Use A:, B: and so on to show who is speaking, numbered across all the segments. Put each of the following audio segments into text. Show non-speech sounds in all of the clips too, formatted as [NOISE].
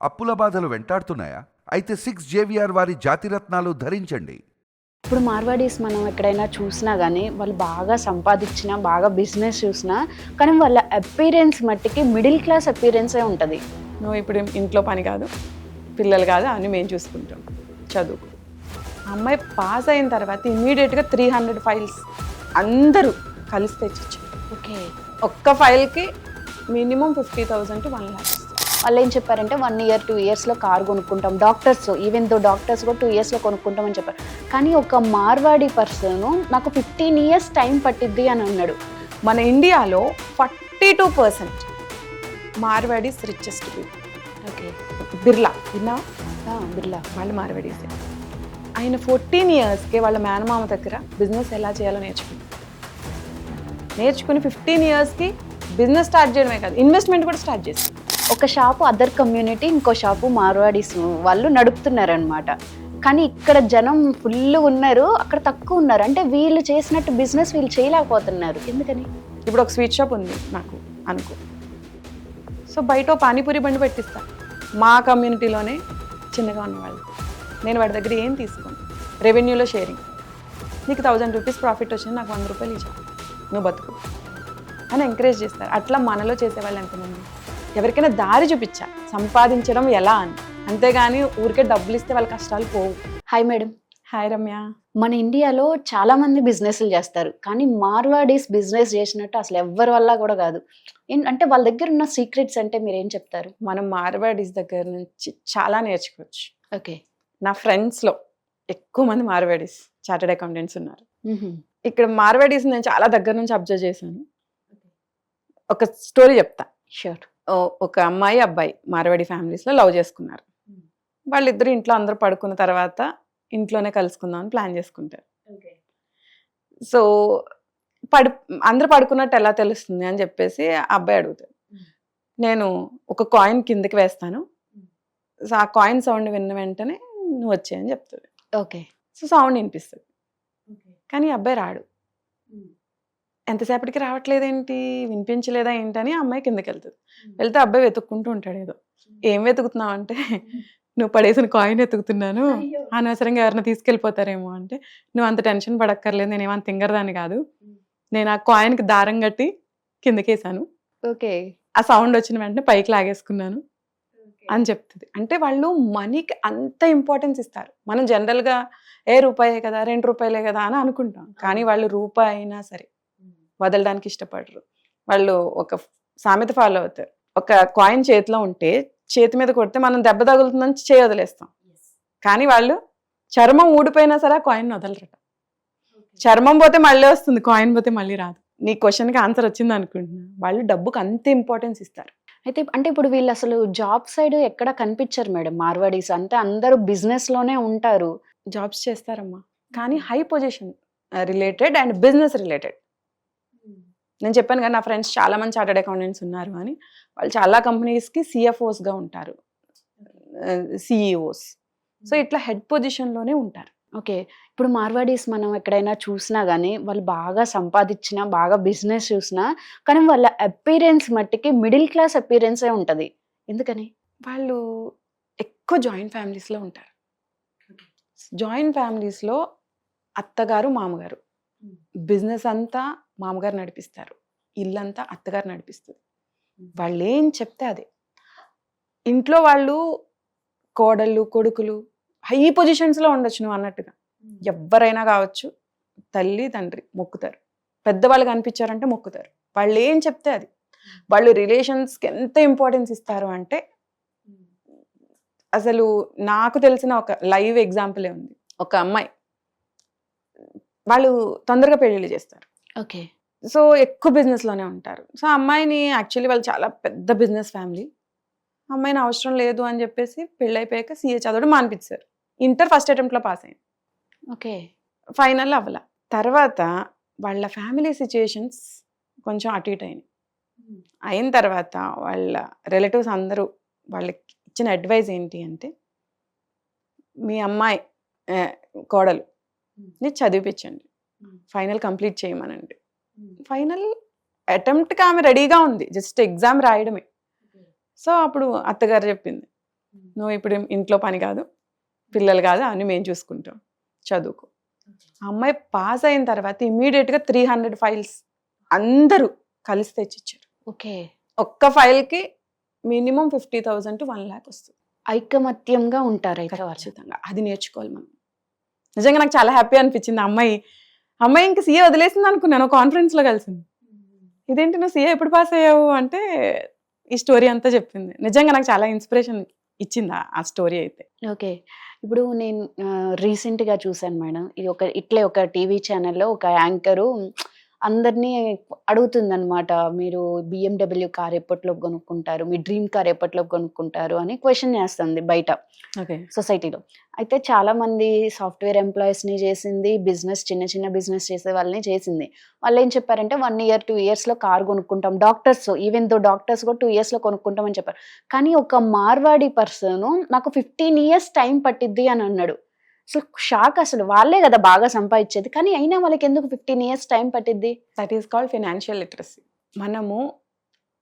A: అప్పుల బాధలు వెంటాడుతున్నాయా? అయితే సిక్స్ జేవిఆర్ వారి జాతిరత్నాలు ధరించండి.
B: ఇప్పుడు మార్వాడీస్ మనం ఎక్కడైనా చూసినా కానీ వాళ్ళు బాగా సంపాదించినా బాగా బిజినెస్ చూసినా కానీ వాళ్ళ అపీరెన్స్ మట్టికి మిడిల్ క్లాస్ అపీరెన్సే ఉంటుంది.
C: నువ్వు ఇప్పుడు ఇంట్లో పని కాదు పిల్లలు కాదు అని మేము చూసుకుంటాం. చదువు ఆ అమ్మాయి పాస్ అయిన తర్వాత ఇమీడియట్గా త్రీ హండ్రెడ్ ఫైల్స్ అందరూ కలిసి తెచ్చిచ్చారు.
B: ఓకే.
C: ఒక్క ఫైల్కి minimum fifty thousand to one lakhs
B: వాళ్ళు ఏం చెప్పారంటే వన్ ఇయర్ టూ ఇయర్స్లో కార్ కొనుక్కుంటాం. డాక్టర్స్ ఈవెన్ దో డాక్టర్స్ కూడా టూ ఇయర్స్లో కొనుక్కుంటాం అని చెప్పారు. కానీ ఒక మార్వాడి పర్సన్ నాకు ఫిఫ్టీన్ ఇయర్స్ టైం పట్టిద్ది అని అన్నాడు.
C: మన ఇండియాలో forty two percent Marwadis richest people
B: okay.
C: Birla. విన్నా
B: బిర్లా.
C: వాళ్ళు మార్వాడీస్. ఆయన ఫోర్టీన్ ఇయర్స్కి వాళ్ళ మేనమామ దగ్గర బిజినెస్ ఎలా చేయాలో నేర్చుకుని నేర్చుకుని ఫిఫ్టీన్ ఇయర్స్కి బిజినెస్ స్టార్ట్ చేయడమే కాదు ఇన్వెస్ట్మెంట్ కూడా స్టార్ట్ చేసి
B: ఒక షాపు అదర్ కమ్యూనిటీ ఇంకో షాపు మార్వాడీస్ వాళ్ళు నడుపుతున్నారనమాట కానీ ఇక్కడ జనం ఫుల్ ఉన్నారు అక్కడ తక్కువ ఉన్నారు. అంటే వీళ్ళు చేసినట్టు బిజినెస్ వీళ్ళు చేయలేకపోతున్నారు. ఎందుకని?
C: ఇప్పుడు ఒక స్వీట్ షాప్ ఉంది నాకు అనుకో. సో బయట పానీపూరి బండి పెట్టిస్తా. మా కమ్యూనిటీలోనే చిన్నగా ఉన్నవాళ్ళు. నేను వాడి దగ్గర ఏం తీసుకోను? రెవెన్యూలో షేరింగ్. నీకు థౌజండ్ రూపీస్ ప్రాఫిట్ వచ్చింది నాకు వంద రూపాయలు ఇచ్చా నువ్వు బతుకు. అని ఎంకరేజ్ చేస్తారు. అట్లా మనలో చేసేవాళ్ళు ఎంతమంది? ఎవరికైనా దారి చూపించా. సంపాదించడం ఎలా అని. అంతేగాని ఊరికే డబ్బులు ఇస్తే వాళ్ళ కష్టాలు పోవు.
B: Hi madam
C: hi Ramya.
B: మన ఇండియాలో చాలా మంది బిజినెస్లు చేస్తారు. కానీ మార్వాడీస్ బిజినెస్ చేసినట్టు అసలు ఎవ్వరి వల్ల కూడా కాదు. అంటే వాళ్ళ దగ్గర ఉన్న సీక్రెట్స్ అంటే మీరు ఏం చెప్తారు?
C: మనం మార్వాడీస్ దగ్గర నుంచి చాలా నేర్చుకోవచ్చు.
B: ఓకే.
C: నా ఫ్రెండ్స్లో ఎక్కువ మంది మార్వాడీస్ చార్టెడ్ అకౌంటెంట్స్ ఉన్నారు. ఇక్కడ మార్వాడీస్ నేను చాలా దగ్గర నుంచి అబ్జర్వ్ చేశాను. ఒక స్టోరీ చెప్తా.
B: షూర్
C: ఒక అమ్మాయి అబ్బాయి మార్వాడి ఫ్యామిలీస్లో లవ్ చేసుకున్నారు. వాళ్ళిద్దరు ఇంట్లో అందరూ పడుకున్న తర్వాత ఇంట్లోనే కలుసుకుందాం అని ప్లాన్ చేసుకుంటారు. సో పడు అందరు పడుకున్నట్టు ఎలా తెలుస్తుంది అని చెప్పేసి అబ్బాయి అడుగుతాడు. నేను ఒక కాయిన్ కిందకి వేస్తాను. సో ఆ కాయిన్ సౌండ్ విన్న వెంటనే నువ్వు వచ్చాయని చెప్తుంది
B: ఓకే.
C: సో సౌండ్ వినిపిస్తుంది. కానీ అబ్బాయి రాడు. ఎంతసేపటికి రావట్లేదేంటి? వినిపించలేదా ఏంటని ఆ అమ్మాయి కిందకి వెళ్తుంది. వెళ్తే అబ్బాయి వెతుక్కుంటూ ఉంటాడు ఏదో. ఏం వెతుకుతున్నావు అంటే [LAUGHS] నువ్వు పడేసిన కాయిన్ వెతుకుతున్నాను. అనవసరంగా ఎవరైనా తీసుకెళ్ళిపోతారేమో అంటే నువ్వు అంత టెన్షన్ పడక్కర్లేదు నేను ఏమంత తింగరదాన్ని కాదు. నేను ఆ కాయిన్కి దారం కట్టి కిందకేసాను.
B: ఓకే.
C: ఆ సౌండ్ వచ్చిన వెంటనే పైకి లాగేసుకున్నాను. అని చెప్తుంది. అంటే వాళ్ళు మనీకి అంత ఇంపార్టెన్స్ ఇస్తారు. మనం జనరల్గా ఏ రూపాయే కదా రెండు రూపాయలే కదా అని అనుకుంటాం. కానీ వాళ్ళు రూపాయి అయినా సరే. వదలడానికి ఇష్టపడరు. వాళ్ళు ఒక సామెత ఫాలో అవుతారు. ఒక కాయిన్ చేతిలో ఉంటే చేతి మీద కొడితే మనం దెబ్బ తగులుతుందని చేయి వదిలేస్తాం. కానీ వాళ్ళు చర్మం ఊడిపోయినా సరే ఆ కాయిన్ వదలరట. చర్మం పోతే మళ్ళీ వస్తుంది కాయిన్ పోతే మళ్ళీ రాదు. నీ క్వశ్చన్కి ఆన్సర్ వచ్చింది అనుకుంటున్నా. వాళ్ళు డబ్బుకి అంత ఇంపార్టెన్స్ ఇస్తారు.
B: అయితే అంటే ఇప్పుడు వీళ్ళు అసలు జాబ్ సైడ్ ఎక్కడ కనిపించరు మేడం? మార్వాడీస్ అంటే అందరూ బిజినెస్లోనే ఉంటారు.
C: జాబ్స్ చేస్తారమ్మా. కానీ high position related and business related నేను చెప్పాను కదా నా ఫ్రెండ్స్ చాలా మంది చార్టెడ్ అకౌంటెంట్స్ ఉన్నారు అని. వాళ్ళు చాలా కంపెనీస్కి సిఎఫ్ఓస్గా ఉంటారు. సిఇఓస్ సో ఇట్లా హెడ్ పొజిషన్లోనే ఉంటారు.
B: ఓకే. ఇప్పుడు మార్వాడీస్ మనం ఎక్కడైనా చూసినా కానీ వాళ్ళు బాగా సంపాదించినా బాగా బిజినెస్ చూసినా కానీ వాళ్ళ అపీరెన్స్ మట్టికి మిడిల్ క్లాస్ అపీరెన్సే ఉంటుంది. ఎందుకని?
C: వాళ్ళు ఎక్కువ జాయింట్ ఫ్యామిలీస్లో ఉంటారు. జాయింట్ ఫ్యామిలీస్లో అత్తగారు మామగారు. బిజినెస్ అంతా మామగారు నడిపిస్తారు. ఇల్లంతా అత్తగారు నడిపిస్తుంది. వాళ్ళు ఏం చెప్తే అదే. ఇంట్లో వాళ్ళు కోడళ్ళు కొడుకులు హై పొజిషన్స్లో ఉండొచ్చు నువ్వు అన్నట్టుగా. ఎవరైనా కావచ్చు తల్లి తండ్రి మొక్కుతారు. పెద్దవాళ్ళు కనిపించారంటే మొక్కుతారు. వాళ్ళు ఏం చెప్తే అది. వాళ్ళు రిలేషన్స్కి ఎంత ఇంపార్టెన్స్ ఇస్తారు అంటే అసలు నాకు తెలిసిన ఒక లైవ్ ఎగ్జాంపులే ఉంది. ఒక అమ్మాయి. వాళ్ళు తొందరగా పెళ్ళిళ్ళు చేస్తారు.
B: ఓకే.
C: సో ఎక్కువ బిజినెస్లోనే ఉంటారు. సో అమ్మాయిని యాక్చువల్లీ వాళ్ళు చాలా పెద్ద బిజినెస్ ఫ్యామిలీ. అమ్మాయిని అవసరం లేదు అని చెప్పేసి పెళ్ళి అయిపోయాక సీఏ చదవడం మానిపించారు. ఇంటర్ ఫస్ట్ అటెంప్ట్లో పాస్ అయింది
B: ఓకే.
C: ఫైనల్ అవ్వాల. తర్వాత వాళ్ళ ఫ్యామిలీ సిచ్యుయేషన్స్ కొంచెం అటు ఇటు అయినాయి. అయిన తర్వాత వాళ్ళ రిలేటివ్స్ అందరూ వాళ్ళకి ఇచ్చిన అడ్వైజ్ ఏంటి అంటే మీ అమ్మాయి కోడలు చదివిపించండి. ఫైనల్ కంప్లీట్ చేయమనండి. ఫైనల్ అటెంప్ట్కి ఆమె రెడీగా ఉంది. జస్ట్ ఎగ్జామ్ రాయడమే. సో అప్పుడు అత్తగారు చెప్పింది. నువ్వు ఇప్పుడు ఇంట్లో పని కాదు పిల్లలు కాదు అన్ని మేము చూసుకుంటాం. చదువుకో. అమ్మాయి పాస్ అయిన తర్వాత ఇమీడియట్గా త్రీ హండ్రెడ్ ఫైల్స్ అందరూ కలిసి తెచ్చిచ్చారు.
B: ఓకే.
C: ఒక్క ఫైల్కి minimum fifty thousand to one lakh వస్తుంది.
B: ఐకమత్యంగా ఉంటారు
C: ఖచ్చితంగా. అది నేర్చుకోవాలి మనం. నిజంగా నాకు చాలా హ్యాపీ అనిపించింది. అమ్మాయి అమ్మాయి ఇంకా సీఏ వదిలేసింది అనుకున్నాను కాన్ఫరెన్స్లో కలిసింది. ఇదేంటి నువ్వు సీఏ ఎప్పుడు పాస్ అయ్యావు అంటే ఈ స్టోరీ అంతా చెప్పింది. నిజంగా నాకు చాలా ఇన్స్పిరేషన్ ఇచ్చింది ఆ- స్టోరీ అయితే.
B: ఓకే. ఇప్పుడు నేను రీసెంట్గా చూసాను మేడం. ఇది ఒక ఇట్లే ఒక టీవీ ఛానల్లో ఒక యాంకరు అందరినీ అడుగుతుందన్నమాట మీరు బిఎండబ్ల్యూ కార్ ఎప్పట్లో కొనుక్కుంటారు మీ డ్రీమ్ కార్ ఎప్పట్లో కొనుక్కుంటారు అని క్వశ్చన్ చేస్తుంది బయట
C: ఓకే.
B: సొసైటీలో అయితే చాలా మంది సాఫ్ట్వేర్ ఎంప్లాయీస్ని చేసింది బిజినెస్ చిన్న చిన్న బిజినెస్ చేసే వాళ్ళని చేసింది. వాళ్ళు ఏం చెప్పారంటే వన్ ఇయర్ టూ ఇయర్స్లో కార్ కొనుక్కుంటాం డాక్టర్స్ ఈవెన్ దో డాక్టర్స్ కూడా టూ ఇయర్స్లో కొనుక్కుంటాం అని చెప్పారు. కానీ ఒక మార్వాడి పర్సన్ నాకు ఫిఫ్టీన్ ఇయర్స్ టైం పట్టిద్ది అని అన్నాడు. అసలు షాక్ అసలు. వాళ్ళే కదా బాగా సంపాదించేది. కానీ అయినా వాళ్ళకి ఎందుకు ఫిఫ్టీన్ ఇయర్స్ టైం పట్టిద్ది?
C: That is called financial literacy మనము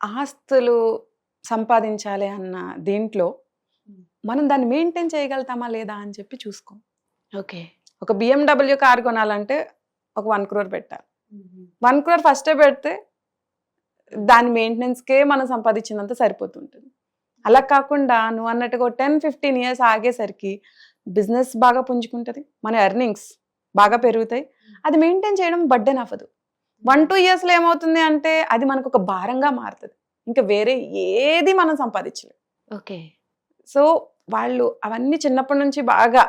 C: ఆస్తులు సంపాదించాలి అన్న దీంట్లో మనం దాన్ని మెయింటైన్ చేయగలుగుతామా లేదా అని చెప్పి చూసుకో.
B: ఓకే.
C: ఒక బిఎండబ్ల్యూ కార్ కొనాలంటే ఒక వన్ క్రోర్ పెట్టాలి. వన్ క్రోర్ ఫస్టే పెడితే దాని మెయింటెనెన్స్కే మనం సంపాదించినంత సరిపోతుంటుంది. అలా కాకుండా నువ్వు అన్నట్టుగా టెన్ ఫిఫ్టీన్ ఇయర్స్ ఆగేసరికి బిజినెస్ బాగా పుంజుకుంటుంది మన ఎర్నింగ్స్ బాగా పెరుగుతాయి. అది మెయింటైన్ చేయడం బడ్డెన్ అవ్వదు వన్ టూ ఇయర్స్లో ఏమవుతుంది అంటే అది మనకు ఒక భారంగా మారుతుంది. ఇంకా వేరే ఏది మనం సంపాదించలేం.
B: ఓకే.
C: సో వాళ్ళు అవన్నీ చిన్నప్పటి నుంచి బాగా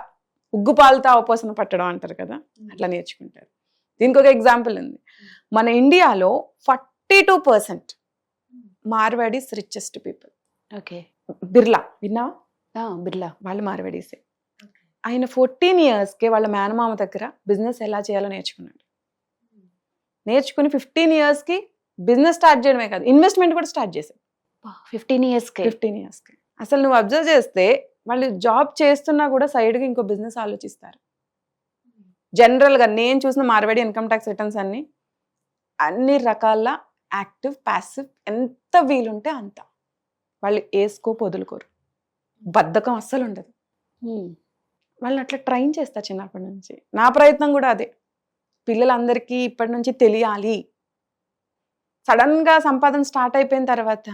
C: ఉగ్గుపాలతో అవపోసన పట్టడం అంటారు కదా అట్లా నేర్చుకుంటారు. దీనికి ఒక ఎగ్జాంపుల్ ఉంది. మన ఇండియాలో forty two percent Marwadis richest people
B: okay.
C: Birla విన్నావా?
B: బిర్లా.
C: వాళ్ళు మార్వాడీసే. ఆయన ఫోర్టీన్ ఇయర్స్కే వాళ్ళ మేనమామ దగ్గర బిజినెస్ ఎలా చేయాలో నేర్చుకున్నాడు. నేర్చుకుని ఫిఫ్టీన్ ఇయర్స్కి బిజినెస్ స్టార్ట్ చేయడమే కాదు ఇన్వెస్ట్మెంట్ కూడా స్టార్ట్ చేశాడు.
B: ఫిఫ్టీన్ ఇయర్స్కి?
C: ఫిఫ్టీన్ ఇయర్స్కి అసలు నువ్వు అబ్జర్వ్ చేస్తే వాళ్ళు జాబ్ చేస్తున్నా కూడా సైడ్గా ఇంకో బిజినెస్ ఆలోచిస్తారు. జనరల్గా నేను చూసిన మార్వాడి ఇన్కమ్ ట్యాక్స్ రిటర్న్స్ అన్ని అన్ని రకాల యాక్టివ్ ప్యాసివ్ ఎంత వీలుంటే అంత. వాళ్ళు ఏ స్కోప్ వదులుకోరు. బద్ధకం అస్సలు ఉండదు. వాళ్ళని అట్లా ట్రైన్ చేస్తా చిన్నప్పటి నుంచి. నా ప్రయత్నం కూడా అదే. పిల్లలందరికీ ఇప్పటి నుంచి తెలియాలి. సడన్గా సంపాదన స్టార్ట్ అయిపోయిన తర్వాత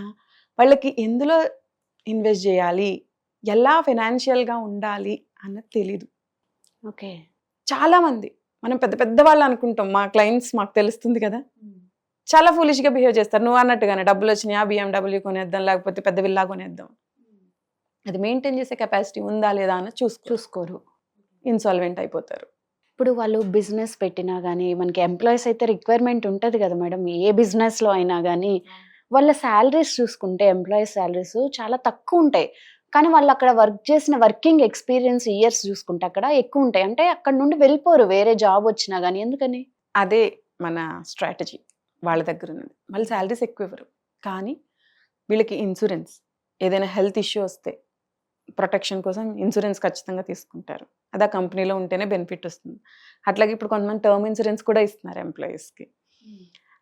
C: వాళ్ళకి ఎందులో ఇన్వెస్ట్ చేయాలి? ఎలా ఫినాన్షియల్గా ఉండాలి అన్నది తెలీదు.
B: ఓకే.
C: చాలామంది మనం పెద్ద పెద్ద వాళ్ళు అనుకుంటాం మా క్లయింట్స్ మాకు తెలుస్తుంది కదా. చాలా ఫూలిష్గా బిహేవ్ చేస్తారు. నువ్వు అన్నట్టుగానే డబ్బులు వచ్చినాయా? బిఎండబ్ల్యూ కొనేద్దాం లేకపోతే పెద్ద విల్లా కొనేద్దాం. అది మెయింటైన్ చేసే కెపాసిటీ ఉందా లేదా అని చూసుకో
B: చూసుకోరు.
C: ఇన్సాల్వెంట్ అయిపోతారు.
B: ఇప్పుడు వాళ్ళు బిజినెస్ పెట్టినా కానీ మనకి ఎంప్లాయీస్ అయితే రిక్వైర్మెంట్ ఉంటుంది కదా మేడం. ఏ business లో అయినా కానీ వాళ్ళ శాలరీస్ చూసుకుంటే ఎంప్లాయీస్ శాలరీస్ చాలా తక్కువ ఉంటాయి. కానీ వాళ్ళు అక్కడ వర్క్ చేసిన వర్కింగ్ ఎక్స్పీరియన్స్ ఇయర్స్ చూసుకుంటే అక్కడ ఎక్కువ ఉంటాయి. అంటే అక్కడ నుండి వెళ్ళిపోరు. వేరే జాబ్ వచ్చినా కానీ ఎందుకని?
C: అదే మన స్ట్రాటజీ వాళ్ళ దగ్గర ఉన్నది. వాళ్ళ శాలరీస్ ఎక్కువ ఇవ్వరు. కానీ వీళ్ళకి ఇన్సూరెన్స్ ఏదైనా హెల్త్ ఇష్యూ వస్తే ప్రొటెక్షన్ కోసం ఇన్సూరెన్స్ ఖచ్చితంగా తీసుకుంటారు. అది ఆ కంపెనీలో ఉంటేనే బెనిఫిట్ వస్తుంది. అట్లాగే ఇప్పుడు కొంతమంది టర్మ్ ఇన్సూరెన్స్ కూడా ఇస్తున్నారు ఎంప్లాయీస్కి.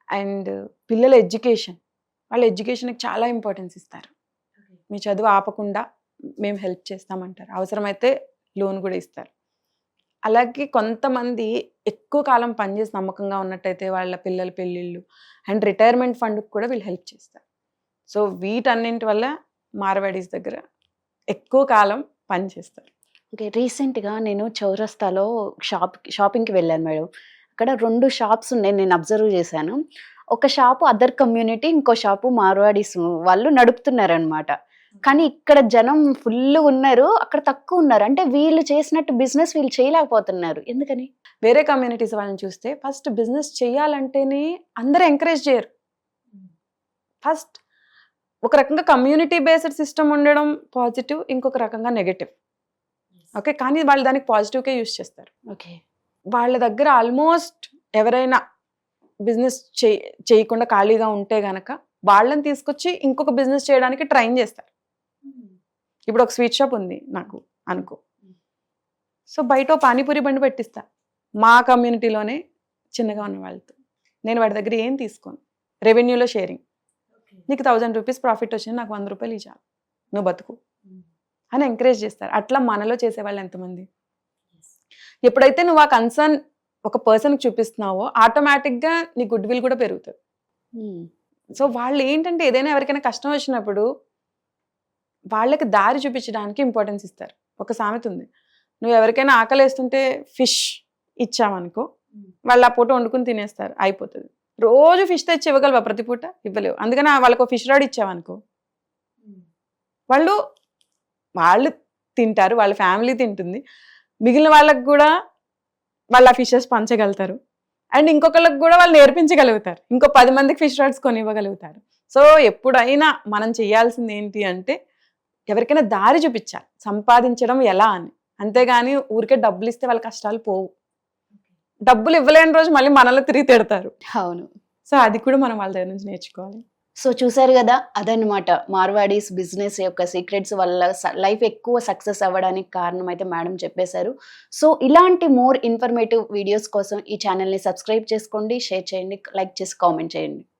C: అండ్ పిల్లల ఎడ్యుకేషన్ వాళ్ళ ఎడ్యుకేషన్కి చాలా ఇంపార్టెన్స్ ఇస్తారు. మీ చదువు ఆపకుండా మేము హెల్ప్ చేస్తామంటారు. అవసరమైతే లోన్ కూడా ఇస్తారు. అలాగే కొంతమంది ఎక్కువ కాలం పనిచేసి నమ్మకంగా ఉన్నట్టయితే వాళ్ళ పిల్లల పెళ్ళిళ్ళు అండ్ రిటైర్మెంట్ ఫండ్కి కూడా వీళ్ళు హెల్ప్ చేస్తారు. సో వీటన్నింటి వల్ల మార్వాడీస్ దగ్గర ఎక్కువ కాలం పనిచేస్తారు
B: ఓకే రీసెంట్గా నేను చౌరస్తాలో షాప్ షాపింగ్కి వెళ్ళాను మేడం. అక్కడ రెండు షాప్స్ ఉన్నాయి నేను అబ్జర్వ్ చేశాను. ఒక షాపు అదర్ కమ్యూనిటీ ఇంకో షాపు మార్వాడీస్ వాళ్ళు నడుపుతున్నారనమాట కానీ ఇక్కడ జనం ఫుల్ ఉన్నారు అక్కడ తక్కువ ఉన్నారు. అంటే వీళ్ళు చేసినట్టు బిజినెస్ వీళ్ళు చేయలేకపోతున్నారు. ఎందుకని?
C: వేరే కమ్యూనిటీస్ వాళ్ళని చూస్తే ఫస్ట్ బిజినెస్ చేయాలంటేనే అందరూ ఎంకరేజ్ చేయరు. ఫస్ట్ ఒక రకంగా కమ్యూనిటీ బేస్డ్ సిస్టమ్ ఉండడం పాజిటివ్ ఇంకొక రకంగా నెగటివ్ ఓకే కానీ వాళ్ళు దానికి పాజిటివ్కే యూస్ చేస్తారు.
B: ఓకే
C: వాళ్ళ దగ్గర ఆల్మోస్ట్ ఎవరైనా బిజినెస్ చేయ చేయకుండా ఖాళీగా ఉంటే గనక వాళ్ళని తీసుకొచ్చి ఇంకొక బిజినెస్ చేయడానికి ట్రైన్ చేస్తారు. ఇప్పుడు ఒక స్వీట్ షాప్ ఉంది నాకు అనుకో. సో బయట ఓ పానీపూరి బండి పెట్టిస్తా. మా కమ్యూనిటీలోనే చిన్నగా ఉన్న వాళ్ళతో. నేను వాడి దగ్గర ఏం తీసుకోను. రెవెన్యూలో షేరింగ్ నీకు థౌజండ్ రూపీస్ ప్రాఫిట్ వచ్చింది నాకు వంద రూపాయలు ఇచ్చాను నువ్వు బతుకు. అని ఎంకరేజ్ చేస్తారు. అట్లా మనలో చేసేవాళ్ళు ఎంతమంది? ఎప్పుడైతే నువ్వు ఆ కన్సర్న్ ఒక పర్సన్కి చూపిస్తున్నావో ఆటోమేటిక్గా నీ గుడ్ విల్ కూడా పెరుగుతుంది. సో వాళ్ళు ఏంటంటే ఏదైనా ఎవరికైనా కష్టం వచ్చినప్పుడు వాళ్ళకి దారి చూపించడానికి ఇంపార్టెన్స్ ఇస్తారు. ఒక సామెత ఉంది. నువ్వు ఎవరికైనా ఆకలేస్తుంటే ఫిష్ ఇచ్చావనుకో వాళ్ళు ఆ పూట వండుకుని తినేస్తారు. అయిపోతుంది. రోజు ఫిష్ తెచ్చి ఇవ్వగలవా ప్రతి పూట? ఇవ్వలేవు. అందుకని వాళ్ళకు ఫిష్ రాడ్ ఇచ్చావనుకో. వాళ్ళు వాళ్ళు తింటారు వాళ్ళ ఫ్యామిలీ తింటుంది. మిగిలిన వాళ్ళకి కూడా వాళ్ళు ఆ ఫిషెస్ పంచగలుగుతారు. అండ్ ఇంకొకళ్ళకి కూడా వాళ్ళు నేర్పించగలుగుతారు. ఇంకో పది మందికి ఫిష్ రాడ్స్ కొని ఇవ్వగలుగుతారు సో ఎప్పుడైనా మనం చేయాల్సింది ఏంటి అంటే ఎవరికైనా దారి చూపించాలి. సంపాదించడం ఎలా అని. అంతేగాని ఊరికే డబ్బులు ఇస్తే వాళ్ళ కష్టాలు పోవు. డబ్బులు ఇవ్వలేని రోజు మళ్ళీ మనల్ని తిరిగి తిడతారు.
B: అవును.
C: సో అది కూడా మనం వాళ్ళ దగ్గర నుంచి నేర్చుకోవాలి.
B: సో చూసారు కదా అదనమాట మార్వాడీస్ బిజినెస్ యొక్క సీక్రెట్స్ వల్ల లైఫ్ ఎక్కువ సక్సెస్ అవ్వడానికి కారణం అయితే మేడం చెప్పేశారు. సో ఇలాంటి మోర్ ఇన్ఫర్మేటివ్ వీడియోస్ కోసం ఈ ఛానల్ని సబ్స్క్రైబ్ చేసుకోండి షేర్ చేయండి లైక్ చేసి కామెంట్ చేయండి.